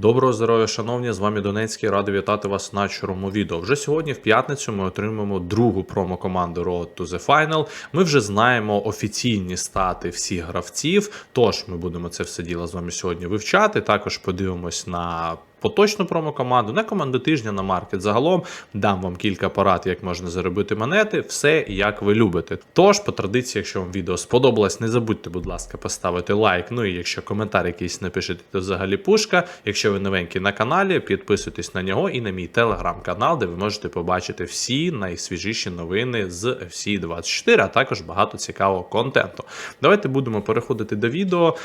Доброго здоров'я, шановні! З вами Донецький. Радий вітати вас на чорному відео. Вже сьогодні, в п'ятницю, ми отримаємо другу промо-команду Road to the Final. Ми вже знаємо офіційні стати всіх гравців. Тож ми будемо це все діло з вами сьогодні вивчати. Також подивимось на. Поточну промокоманду, на команду тижня на маркет. Загалом дам вам кілька порад, як можна заробити монети, все як ви любите. Тож, по традиції, якщо вам відео сподобалось, не забудьте, будь ласка, поставити лайк. Ну і якщо коментар якийсь напишете, то взагалі пушка. Якщо ви новенькі на каналі, підписуйтесь на нього і на мій телеграм-канал, де ви можете побачити всі найсвіжіші новини з FC 24, а також багато цікавого контенту. Давайте будемо переходити до відео.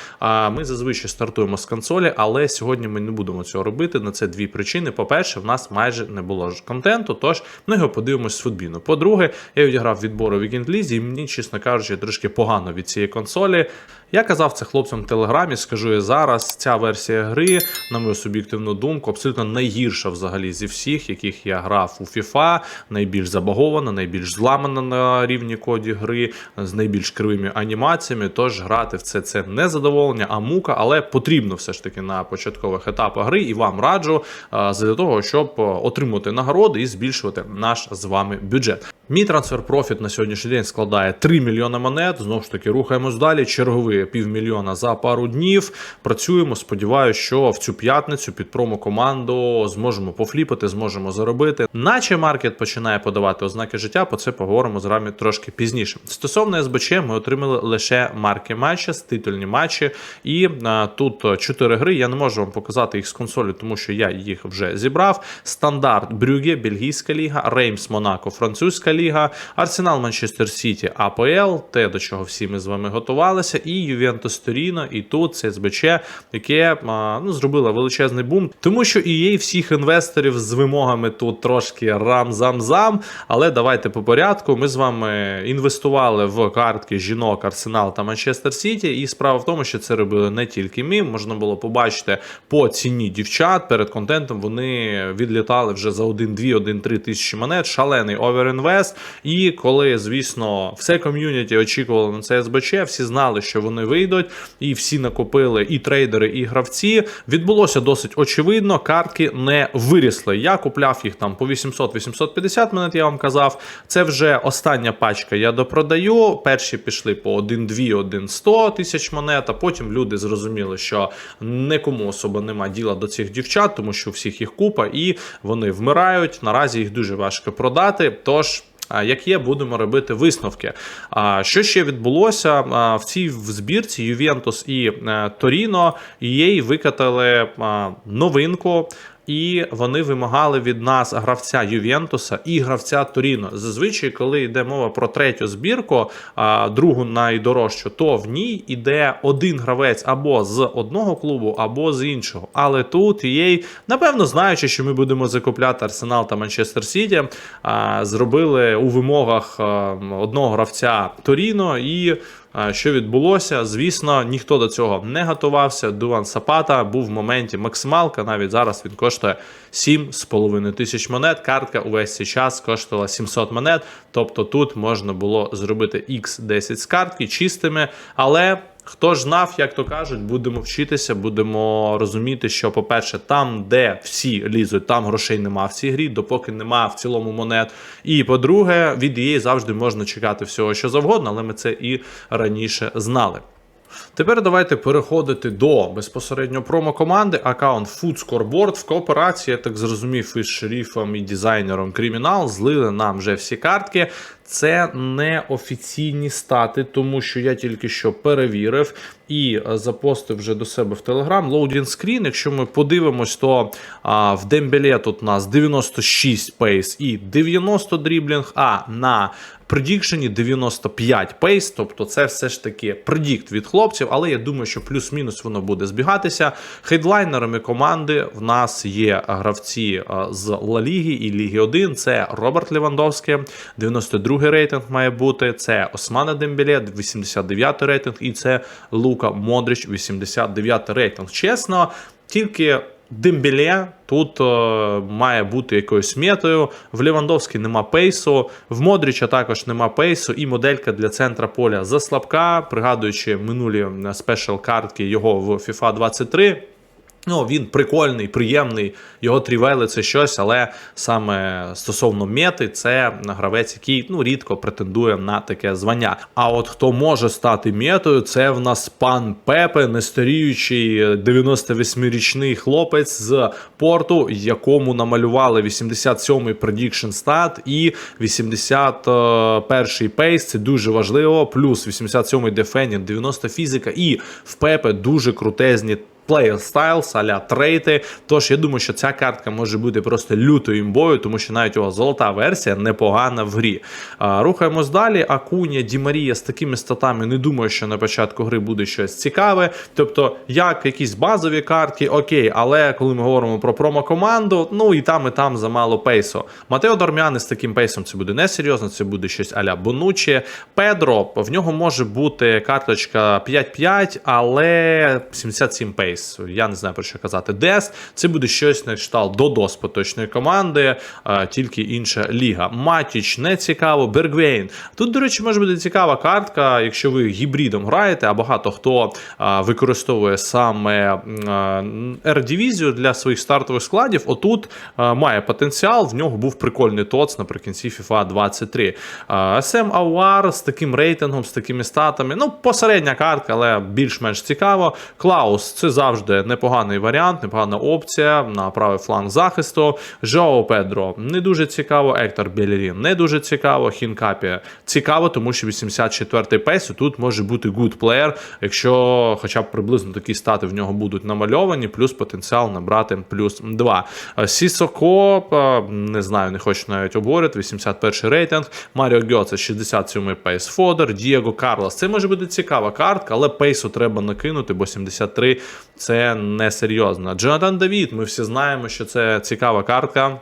Ми зазвичай стартуємо з консолі, але сьогодні ми не будемо цього робити. На це дві причини. По-перше, в нас майже не було ж контенту, тож ми його подивимось з футбіну. По-друге, я відіграв відбору League, і мені, чесно кажучи, трошки погано від цієї консолі. Я казав це хлопцям в телеграмі, скажу і зараз. Ця версія гри, на мою суб'єктивну думку, абсолютно найгірша взагалі зі всіх, яких я грав у FIFA, найбільш забагована, найбільш зламана на рівні коді гри, з найбільш кривими анімаціями. Тож грати в це це не задоволення, а мука, але потрібно все ж таки на початкових етапах гри і вам раджу а, для того, щоб отримати нагороди і збільшувати наш з вами бюджет. Мій трансфер профіт на сьогоднішній день складає 3 мільйони монет. Знову ж таки, рухаємось далі. Чергові півмільйона за пару днів. Працюємо. Сподіваюся, що в цю п'ятницю під промо-команду зможемо пофліпати, зможемо заробити. Наче маркет починає подавати ознаки життя. По це поговоримо з вами трошки пізніше. Стосовно СБЧ, ми отримали лише марки матча, титульні матчі. І а, тут 4 гри. Я не можу вам показати їх з консолі, тому що я їх вже зібрав. Стандарт Брюге, Бельгійська ліга, Реймс Монако, французька ліга, Арсенал Манчестер Сіті, АПЛ, те, до чого всі ми з вами готувалися, і Ювентус Торіно, і тут СБЧ, яке ну, зробило величезний бум, тому що і є всіх інвесторів з вимогами тут трошки рам-зам-зам. Але давайте по порядку. Ми з вами інвестували в картки жінок Арсенал та Манчестер Сіті. І справа в тому, що це робили не тільки ми. Можна було побачити по ціні дівчат перед контентом. Вони відлітали вже за 1-2, 1-3 тисячі монет. Шалений оверінвест. І коли, звісно, все ком'юніті очікувало на СБЧ, всі знали, що вони вийдуть, і всі накопили і трейдери, і гравці. Відбулося досить очевидно. Картки не вирісли. Я купляв їх там по 800-850 монет, я вам казав. Це вже остання пачка. Я допродаю. Перші пішли по 1-2, 1-100 тисяч монет. А потім люди зрозуміли, що нікому особо нема діла до цих дівчат, тому що всіх їх купа, і вони вмирають. Наразі їх дуже важко продати. Тож. Як є, будемо робити висновки. Що ще відбулося в цій збірці Ювентус і е, Торіно її викатали новинку. І вони вимагали від нас гравця Ювентуса і гравця Торіно. Зазвичай, коли йде мова про третю збірку, другу найдорожчу, то в ній йде один гравець або з одного клубу, або з іншого. Але тут їй, напевно, знаючи, що ми будемо закупляти Арсенал та Манчестер Сіті, зробили у вимогах одного гравця Торіно і. Що відбулося? Звісно, ніхто до цього не готувався. Дуван Сапата був в моменті максималка. Навіть зараз він коштує 7,5 тисяч монет. Картка увесь цей час коштувала 700 монет. Тобто тут можна було зробити X10 з картки чистими, але. Хто ж знав, як то кажуть, будемо вчитися, будемо розуміти, що, по-перше, там, де всі лізуть, там грошей нема в цій грі, допоки нема в цілому монет. І по-друге, від її завжди можна чекати всього, що завгодно, але ми це і раніше знали. Тепер давайте переходити до безпосередньо промо-команди. Аккаунт Food Scoreboard в кооперації, я так зрозумів, із шерифом і дизайнером Кримінал злили нам вже всі картки. Це не офіційні стати, тому що я тільки що перевірив і запостив вже до себе в Telegram. Loading screen, Якщо ми подивимось, то а, в Дембеле тут у нас 96 пейс і 90 дріблінг, а на предікшені 95 пейс, тобто це все ж таки предікт від хлопців, але я думаю, що плюс-мінус воно буде збігатися. Хедлайнерами команди в нас є гравці з Ла Ліги і Ліги 1. Це Роберт Левандовський, 92 рейтинг має бути. Це Османа Дембеле, 89 рейтинг, і це Лука Модрич, 89 рейтинг. Чесно, тільки. Дембеле тут е, має бути якоюсь метою. В Лівандовській нема пейсу, в Модріча також нема пейсу, і моделька для центра поля заслабка, пригадуючи минулі спешл картки його в FIFA 23. Ну, він прикольний, приємний, його трівели це щось, але саме стосовно мети, це гравець, який ну рідко претендує на таке звання. А от хто може стати метою, це в нас пан Пепе, нестаріючий 98-річний хлопець з порту, якому намалювали 87-й prediction stat і 81-й пейс. Це дуже важливо. Плюс 87-й defending, 90 фізика, і в Пепе дуже крутезні. Player Styles, аля трейти. Тож я думаю, що ця картка може бути просто лютою імбою, тому що навіть його золота версія непогана в грі. Рухаємось далі. Акуня Ді Марія з такими статами не думаю, що на початку гри буде щось цікаве. Тобто, як якісь базові картки, окей, але коли ми говоримо про промо-команду, ну і там, і там замало пейсу. Матео Дормяни з таким пейсом це буде несерйозно, це буде щось аля Бонучі. Педро, в нього може бути карточка 5-5, але 77 пейс. Я не знаю про що казати. Дес це буде щось на кшталт Додос поточної команди, а, тільки інша ліга. Матіч не цікаво. Бергвейн. Тут, до речі, може бути цікава картка, якщо ви гібридом граєте, а багато хто а, використовує саме R-дивізію для своїх стартових складів. Отут має потенціал. В нього був прикольний ТОЦ наприкінці FIFA 23. А, SM Awar з таким рейтингом, з такими статами. Ну, посередня картка, але більш-менш цікаво. Клаус це завжди непоганий варіант, непогана опція на правий фланг захисту. Жоо Педро не дуже цікаво. Ектор Белерін не дуже цікаво. Хінкапі цікаво, тому що 84-й пейс тут може бути good player, якщо хоча б приблизно такі стати в нього будуть намальовані, плюс потенціал набрати плюс 2. Сісоко, не знаю, не хочу навіть обговорити. 81 рейтинг. Маріо Гьоце 67-й пейс Фодер, Дієго Карлос. Це може бути цікава картка, але пейсу треба накинути, бо 73 це несерйозно. Джонатан Давід, ми всі знаємо, що це цікава картка.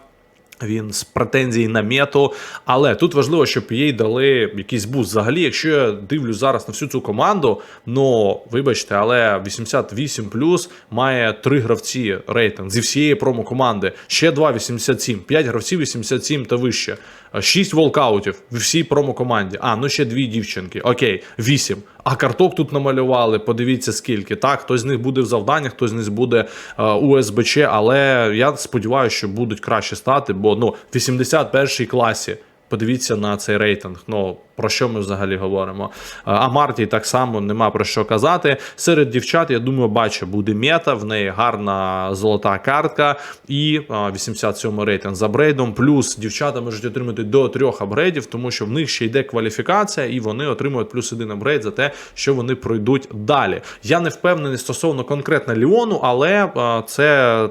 Він з претензій на мету, але тут важливо, щоб їй дали якийсь буст. Взагалі, якщо я дивлюсь зараз на всю цю команду, ну вибачте, але 88 плюс має три гравці рейтинг зі всієї промо-команди. Ще два 87, 5 гравців 87 та вище. 6 волкаутів в всій промо-команді. А, ну ще дві дівчинки. Окей, 8. А карток тут намалювали. Подивіться скільки. Так, хтось з них буде в завданнях, хтось з них буде е, у СБЧ, але я сподіваюся, що будуть краще стати, бо ну, 81-й класі. Подивіться на цей рейтинг. Ну про що ми взагалі говоримо? А Марті так само нема про що казати. Серед дівчат, я думаю, бачу, буде мета. В неї гарна золота картка і 87 рейтинг за брейдом. Плюс дівчата можуть отримати до трьох апгрейдів, тому що в них ще йде кваліфікація, і вони отримують плюс один апгрейд за те, що вони пройдуть далі. Я не впевнений стосовно конкретно Ліону, але це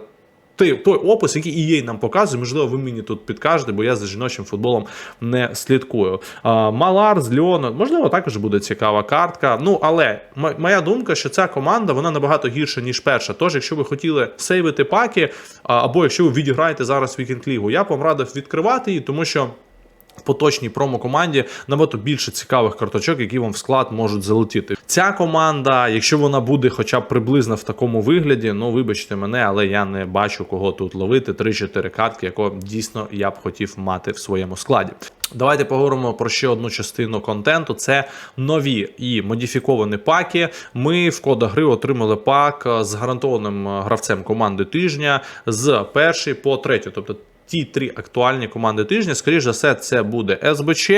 той, той опис, який EA нам показує, можливо, ви мені тут підкажете, бо я за жіночим футболом не слідкую. А, Малар з Ліону, можливо, також буде цікава картка. Ну, але моя думка, що ця команда вона набагато гірша, ніж перша. Тож, якщо ви хотіли сейвити паки, або якщо ви відіграєте зараз Вікінг Лігу, я б вам радив відкривати її, тому що. Поточній промо-команді набагато більше цікавих карточок, які вам в склад можуть залетіти. Ця команда, якщо вона буде хоча б приблизно в такому вигляді, ну вибачте мене, але я не бачу кого тут ловити. 3-4 картки, якого дійсно я б хотів мати в своєму складі. Давайте поговоримо про ще одну частину контенту: це нові і модифіковані паки. Ми в кодах гри отримали пак з гарантованим гравцем команди тижня з першої по третю, тобто ті три актуальні команди тижня. Скоріше за все, це буде СБЧ.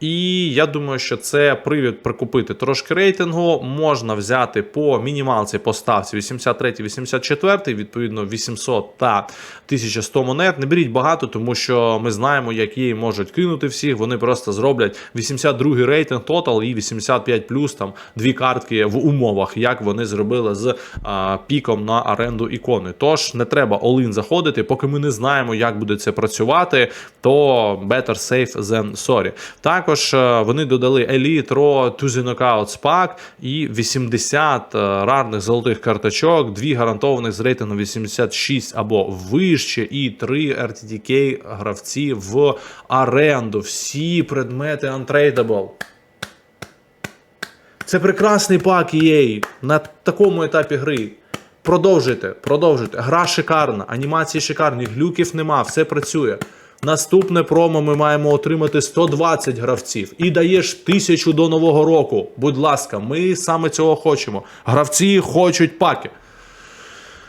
І я думаю, що це привід прикупити трошки рейтингу. Можна взяти по мінімалці поставці 83-84, відповідно 800 та 1100 монет. Не беріть багато, тому що ми знаємо, як її можуть кинути всіх. Вони просто зроблять 82 рейтинг тотал і 85 плюс там дві картки в умовах, як вони зробили з а, піком на оренду ікони. Тож не треба олин заходити, поки ми не знаємо, як буде це працювати, то better safe than sorry. Також е, вони додали Elite, Raw, Tuesday Knockouts Pack і 80 е, рарних золотих карточок, дві гарантованих з рейтингом 86 або вище, і три RTTK гравці в оренду. Всі предмети untradeable. Це прекрасний пак EA на такому етапі гри. Продовжуйте, продовжуйте. Гра шикарна, анімації шикарні, глюків нема, все працює. Наступне промо ми маємо отримати 120 гравців і даєш тисячу до нового року. Будь ласка, ми саме цього хочемо. Гравці хочуть паки.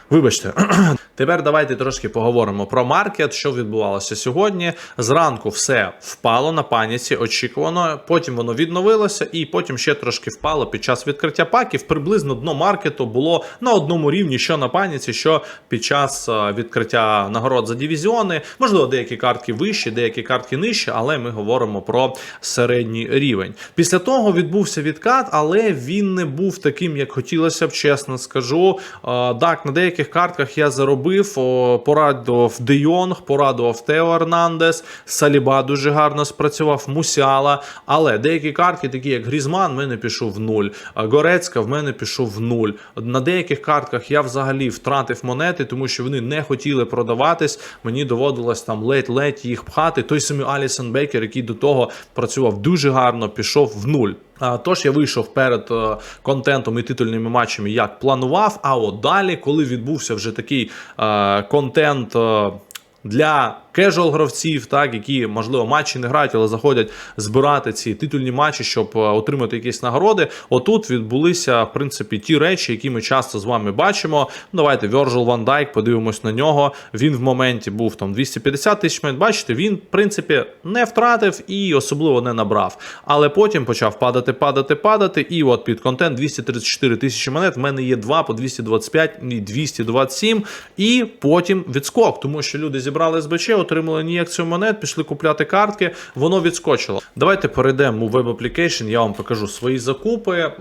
Вибачте, тепер давайте трошки поговоримо про маркет, що відбувалося сьогодні. Зранку все впало на паніці, очікувано. Потім воно відновилося, і потім ще трошки впало під час відкриття паків. Приблизно дно маркету було на одному рівні, що на паніці, що під час е, відкриття нагород за дивізіони. Можливо, деякі картки вищі, деякі картки нижчі, але ми говоримо про середній рівень. Після того відбувся відкат, але він не був таким, як хотілося б, чесно скажу. Е, Так, на деяких картках я заробив, порадував Де Йонг, порадував Тео Ернандес, Саліба дуже гарно спрацював, Мусіала. Але деякі картки, такі як Грізман, в мене пішов в нуль. Горецька в мене пішов в нуль. На деяких картках я взагалі втратив монети, тому що вони не хотіли продаватись. Мені доводилось там ледь-ледь їх пхати. Той самий Алісон Бейкер, який до того працював дуже гарно, пішов в нуль. Тож я вийшов перед е, контентом і титульними матчами, як планував. А от далі, коли відбувся вже такий е, контент. е, для кежуал гравців, так які можливо матчі не грають, але заходять збирати ці титульні матчі, щоб е, отримати якісь нагороди. Отут відбулися в принципі ті речі, які ми часто з вами бачимо. Давайте Virgil Van Dijk, подивимось на нього. Він в моменті був там 250 тисяч монет. Бачите, він в принципі не втратив і особливо не набрав. Але потім почав падати, падати, падати. І от під контент 234 тисячі монет. В мене є два по 225 і 227. І потім відскок, тому що люди зібрали СБЧ, отримали ін'єкцію монет, пішли купляти картки, воно відскочило. Давайте перейдемо у веб application, я вам покажу свої закупи.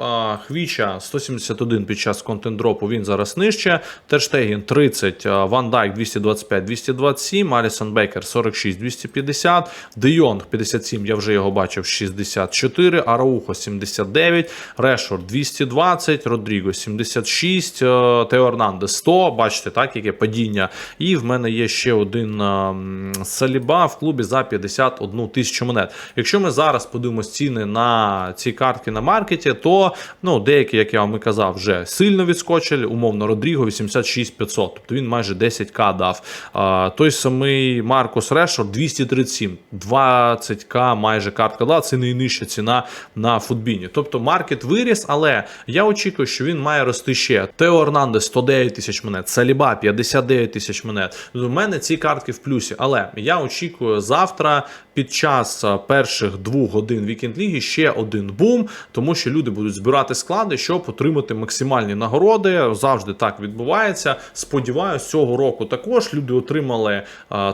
Хвіча 171 під час контент-дропу, він зараз нижче. Терштегін 30, а, Ван Дайк 225, 227, Алісон Бейкер 46, 250, Де Йонг 57, я вже його бачив, 64, Араухо 79, Решфорд 220, Родріго 76, е, Тео Ернандес 100, бачите, так, яке падіння. І в мене є ще один ем, Саліба в клубі за 51 тисячу монет. Якщо ми зараз подивимося ціни на ці картки на маркеті, то ну, деякі, як я вам і казав, вже сильно відскочили. Умовно, Родріго 86 500, тобто він майже 10к дав. А, той самий Маркус Решор 237, 20к майже картка дала. Це найнижча ціна на футбіні. Тобто маркет виріс, але я очікую, що він має рости ще. Тео Ернандес 109 тисяч монет, Саліба 59 тисяч монет. У мене ці картки в плюсі. Але я очікую завтра під час перших двох годин вікенд ліги ще один бум, тому що люди будуть збирати склади, щоб отримати максимальні нагороди. Завжди так відбувається. Сподіваюсь, цього року також люди отримали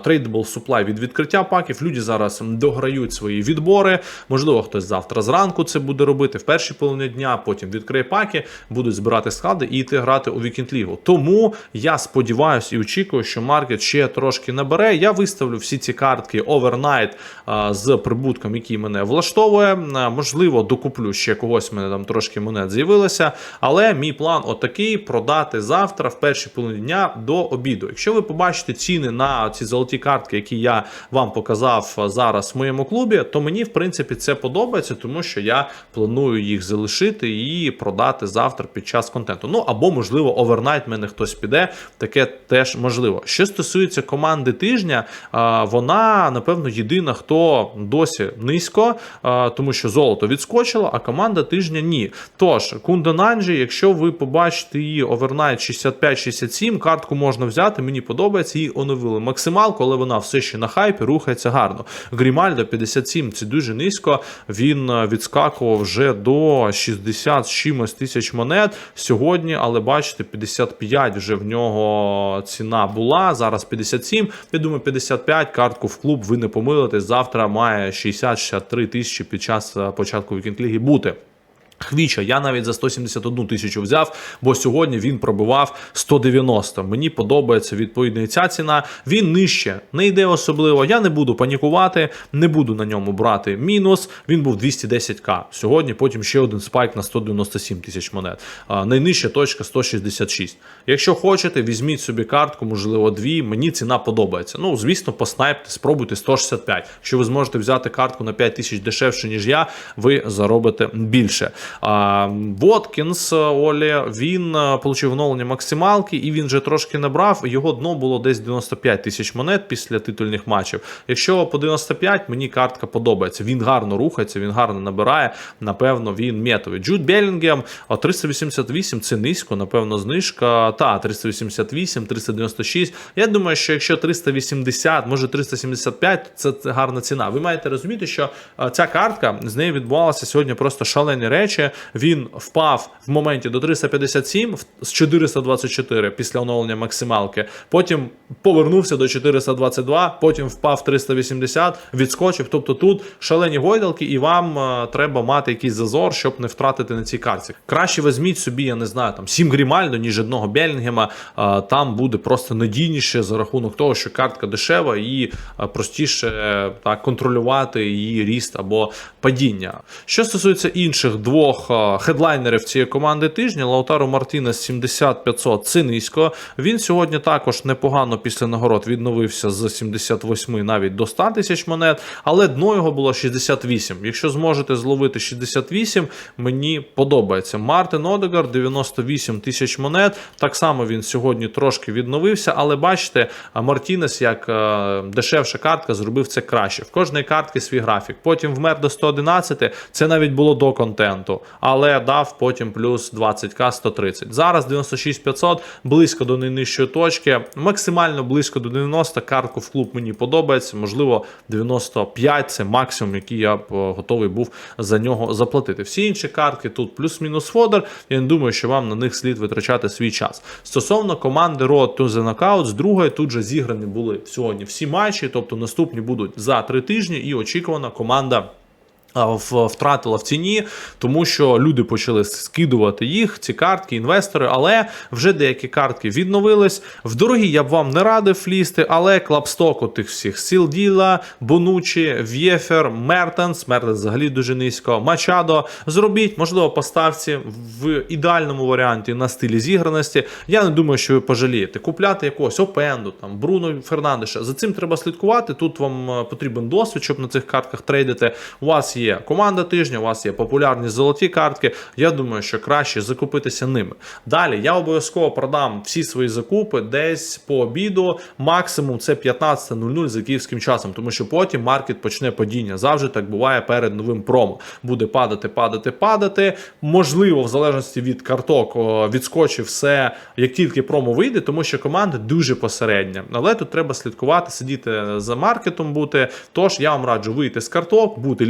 трейдабл суплай від відкриття паків. Люди зараз дограють свої відбори. Можливо, хтось завтра зранку це буде робити в першій половині дня. Потім відкриє паки, будуть збирати склади і йти грати у вікенд лігу. Тому я сподіваюся і очікую, що маркет ще трошки набере. Я виставлю всі ці картки овернайт з прибутком, який мене влаштовує. Можливо, докуплю ще когось. Мене там трошки монет з'явилося. Але мій план отакий: продати завтра в першій половині дня до обіду. Якщо ви побачите ціни на ці золоті картки, які я вам показав зараз в моєму клубі, то мені в принципі це подобається, тому що я планую їх залишити і продати завтра під час контенту. Ну або можливо, овернайт мене хтось піде. Таке теж можливо. Що стосується команди тижня, вона напевно єдина, хто досі низько, тому що золото відскочило, а команда тижня ні. Тож Кунденанджі, якщо ви побачите її овернайт 65-67, картку можна взяти. Мені подобається, її оновили максималку, але вона все ще на хайпі рухається гарно. Грімальдо 57 це дуже низько. Він е, відскакував вже до 60 з чимось тисяч монет сьогодні, але бачите, 55 вже в нього ціна була. Зараз 57. Я думаю, 55 картку в клуб ви не помилитесь. Завтра має 60-63 тисячі під час е, початку вікінг-ліги бути. Хвіча, я навіть за 171 тисячу взяв, бо сьогодні він пробивав 190. Мені подобається відповідно ця ціна. Він нижче не йде особливо. Я не буду панікувати, не буду на ньому брати мінус. Він був 210к. Сьогодні потім ще один спайк на 197 тисяч монет. А, найнижча точка 166. Якщо хочете, візьміть собі картку, можливо, дві. Мені ціна подобається. Ну, звісно, поснайпте, спробуйте 165. Якщо ви зможете взяти картку на 5 тисяч дешевше, ніж я, ви заробите більше. Воткінс Олі, він е, получив оновлення максималки, і він вже трошки набрав. Його дно було десь 95 тисяч монет після титульних матчів. Якщо по 95, мені картка подобається. Він гарно рухається, він гарно набирає. Напевно, він метовий. Джуд Белінгем 388 це низько, напевно, знижка. Та 388, 396. Я думаю, що якщо 380, може 375, це, гарна ціна. Ви маєте розуміти, що ця картка з нею відбувалися сьогодні просто шалені речі. Він впав в моменті до 357 з 424 після оновлення максималки. Потім повернувся до 422, потім впав 380, відскочив. Тобто тут шалені гойдалки, і вам е, треба мати якийсь зазор, щоб не втратити на цій карті. Краще візьміть собі, я не знаю, там 7 Грімальдо, ніж одного Белінгема. Е, там буде просто надійніше за рахунок того, що картка дешева і е, простіше так контролювати її ріст або падіння. Що стосується інших двох е, хедлайнерів цієї команди тижня, Лаутаро Мартінес 70-500 це низько. Він сьогодні також непогано після нагород відновився з 78 навіть до 100 тисяч монет, але дно його було 68. Якщо зможете зловити 68, мені подобається. Мартин Одегар 98 тисяч монет. Так само він сьогодні трошки відновився, але бачите, а Мартінес, як е, дешевша картка, зробив це краще. В кожної картки свій графік. Потім вмер до 111, це навіть було до контенту, але дав потім плюс 20к 130. Зараз 96500, близько до найнижчої точки, максимально близько до 90. Картку в клуб мені подобається. Можливо, 95 це максимум, який я б е, готовий був за нього заплатити. Всі інші картки тут плюс-мінус фодер. Я не думаю, що вам на них слід витрачати свій час. Стосовно команди Road to the Knockout, з другої тут же зіграні були сьогодні всі матчі, тобто наступні будуть за три тижні, і очікувана команда. Втратила в ціні, тому що люди почали скидувати їх, ці картки, інвестори, але вже деякі картки відновились. В дорогі я б вам не радив лізти, але клапсток у тих всіх Сілділа, Бонучі, В'єфер, Мертенс, Мертенс взагалі дуже низько, Мачадо. Зробіть, можливо, поставці в ідеальному варіанті на стилі зіграності. Я не думаю, що ви пожалієте. Купляти якогось Опенду, там Бруно Фернандеша. За цим треба слідкувати. Тут вам е, потрібен досвід, щоб на цих картках трейдити. У вас є команда тижня, у вас є популярні золоті картки. Я думаю, що краще закупитися ними. Далі я обов'язково продам всі свої закупи десь по обіду. Максимум це 15.00 за київським часом, тому що потім маркет почне падіння. Завжди так буває перед новим промо. Буде падати, падати, падати. Можливо, в залежності від карток о, відскочив все, як тільки промо вийде, тому що команда дуже посередня. Але тут треба слідкувати, сидіти за маркетом бути. Тож я вам раджу вийти з карток, бути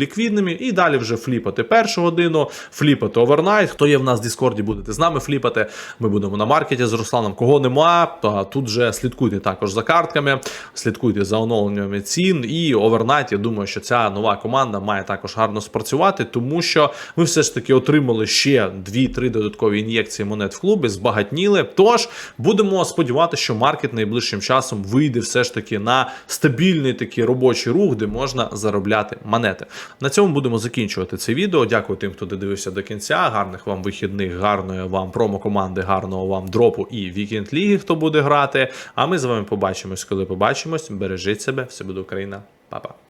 ліквідними і далі вже фліпати першу годину, фліпати овернайт. Хто є в нас в Діскорді, будете з нами фліпати. Ми будемо на маркеті з Русланом. Кого нема, тут же слідкуйте також за картками, слідкуйте за оновленнями цін. І овернайт, я думаю, що ця нова команда має також гарно спрацювати, тому що ми все ж таки отримали ще 2-3 додаткові ін'єкції монет в клубі, збагатніли. Тож будемо сподіватися, що маркет найближчим часом вийде все ж таки на стабільний такий робочий рух, де можна заробляти монети. На будемо закінчувати це відео. Дякую тим, хто додивився до кінця. Гарних вам вихідних, гарної вам промо-команди, гарного вам дропу і вікенд ліги, хто буде грати. А ми з вами побачимось, коли побачимось. Бережіть себе, все буде Україна, Па-па.